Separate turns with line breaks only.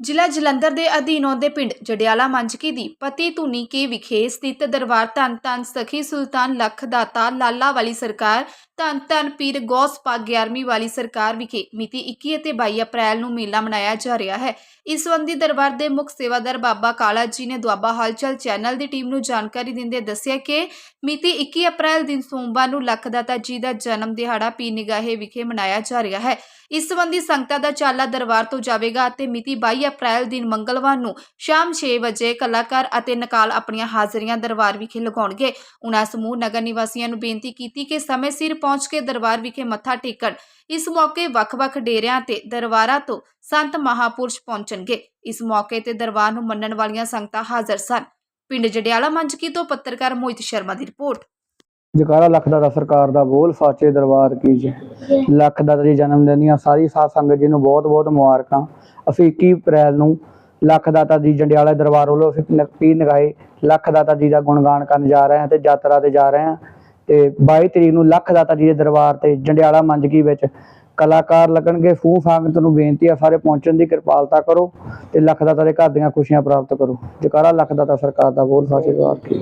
ਜ਼ਿਲ੍ਹਾ ਜਲੰਧਰ ਦੇ ਅਧੀਨ ਆਉਂਦੇ ਪਿੰਡ ਜੜਿਆਲਾ ਮੰਜਕੀ ਦੀ ਪਤੀ ਧੁਨੀ ਕੇ ਵਿਖੇ ਸਥਿਤ ਦਰਬਾਰ ਧੰਨ ਧੰਨ ਸਖੀ ਸੁਲਤਾਨ ਲੱਖ ਦਾਤਾ ਲਾਲਾ ਵਾਲੀ ਸਰਕਾਰ, ਧੰਨ ਧੰਨ ਪੀਰ ਗੌਸ ਪਾਕ 11ਵੀਂ ਵਾਲੀ ਸਰਕਾਰ ਵਿਖੇ ਮਿਤੀ 21 ਅਤੇ 22 ਅਪ੍ਰੈਲ ਨੂੰ ਮੇਲਾ ਮਨਾਇਆ ਜਾ ਰਿਹਾ ਹੈ। ਇਸ ਸੰਬੰਧੀ ਦਰਬਾਰ ਦੇ ਮੁੱਖ ਸੇਵਾਦਾਰ ਬਾਬਾ ਕਾਲਾ ਜੀ ਨੇ ਦੁਆਬਾ ਹਲਚਲ ਚੈਨਲ ਦੀ ਟੀਮ ਨੂੰ ਜਾਣਕਾਰੀ ਦਿੰਦੇ ਦੱਸਿਆ ਕਿ ਮਿਤੀ 21 ਅਪ੍ਰੈਲ ਦਿਨ ਸੋਮਵਾਰ ਨੂੰ ਲੱਖ ਦਾਤਾ ਜੀ ਦਾ ਜਨਮ ਦਿਹਾੜਾ ਪੀਰ ਨਿਗਾਹੇ ਵਿਖੇ ਮਨਾਇਆ ਜਾ ਰਿਹਾ ਹੈ। ਇਸ ਸੰਬੰਧੀ ਸੰਗਤਾਂ ਦਾ ਚਾਲਾ ਦਰਬਾਰ ਤੋਂ ਜਾਵੇਗਾ ਅਤੇ ਮਿਤੀ 22 ਅਪ੍ਰੈਲ ਦਿਨ ਮੰਗਲਵਾਰ ਨੂੰ ਸ਼ਾਮ 6 ਵਜੇ ਕਲਾਕਾਰ ਅਤੇ ਨਕਾਲ ਆਪਣੀਆਂ ਹਾਜ਼ਰੀਆਂ ਦਰਬਾਰ ਵਿਖੇ ਲਗਾਉਣਗੇ। ਉਨ੍ਹਾਂ ਸਮੂਹ ਨਗਰ ਨਿਵਾਸੀਆਂ ਨੂੰ ਬੇਨਤੀ ਕੀਤੀ ਕਿ ਸਮੇਂ ਸਿਰ ਪਹੁੰਚ ਕੇ ਦਰਬਾਰ ਵਿਖੇ ਮੱਥਾ ਟੇਕਣ। ਇਸ ਮੌਕੇ ਵੱਖ-ਵੱਖ ਡੇਰਿਆਂ ਤੇ ਦਰਬਾਰਾਂ ਤੋਂ ਸੰਤ ਮਹਾਪੁਰਸ਼ ਪਹੁੰਚਣਗੇ। ਇਸ ਮੌਕੇ ਤੇ ਦਰਬਾਰ ਨੂੰ ਮੰਨਣ ਵਾਲੀਆਂ ਸੰਗਤਾਂ ਹਾਜ਼ਰ ਸਨ। ਪਿੰਡ ਜੜਿਆਲਾ ਮੰਜਕੀ ਤੋਂ ਪੱਤਰਕਾਰ ਮੋਹਿਤ ਸ਼ਰਮਾ ਦੀ ਰਿਪੋਰਟ।
ਜਕਾਰਾ ਲੱਖ ਦਾ ਸਰਕਾਰ ਦਾ ਬੋਲ, ਸਾਚੇ ਦਰਬਾਰ ਕੀ ਜੈ। ਲੱਖ ਦਾ ਜੀ ਜਨਮ ਦਿਨ ਦੀਆਂ ਸਾਰੀ ਸਾਧ ਸੰਗਤ ਜੀ ਨੂੰ ਬਹੁਤ ਬਹੁਤ ਮੁਬਾਰਕਾਂ। ਅਸੀਂ 21 ਅਪ੍ਰੈਲ ਨੂੰ ਲੱਖ ਦਾਤਾ ਜੀ ਜੰਡਿਆਲਾ ਦਰਬਾਰ ਵੱਲੋਂ ਅਸੀਂ ਨ- ਨਗਾਏ ਲੱਖ ਦਾਤਾ ਜੀ ਦਾ ਗੁਣਗਾਨ ਕਰਨ ਜਾ ਰਹੇ ਹਾਂ ਤੇ ਯਾਤਰਾ ਤੇ ਜਾ ਰਹੇ ਹਾਂ। ਤੇ 22 ਤਰੀਕ ਨੂੰ ਲੱਖ ਦਾਤਾ ਜੀ ਦੇ ਦਰਬਾਰ ਤੇ ਜੰਡਿਆਲਾ ਮੰਜਕੀ ਵਿੱਚ ਕਲਾਕਾਰ ਲੱਗਣਗੇ, ਸੂਹ ਸੰਗਤ ਨੂੰ ਬੇਨਤੀ ਆ ਸਾਰੇ ਪਹੁੰਚਣ ਦੀ, ਕਿਰਪਾਲਤਾ ਕਰੋ ਤੇ ਲੱਖ ਦਾਤਾ ਦੇ ਘਰ ਦੀਆਂ ਖੁਸ਼ੀਆਂ ਪ੍ਰਾਪਤ ਕਰੋ। ਜਕਾਰਾ ਲੱਖ ਦਾਤਾ ਸਰਕਾਰ ਦਾ ਬੋਲ, ਸਾਚੇ ਦਰਬਾਰ ਕੀ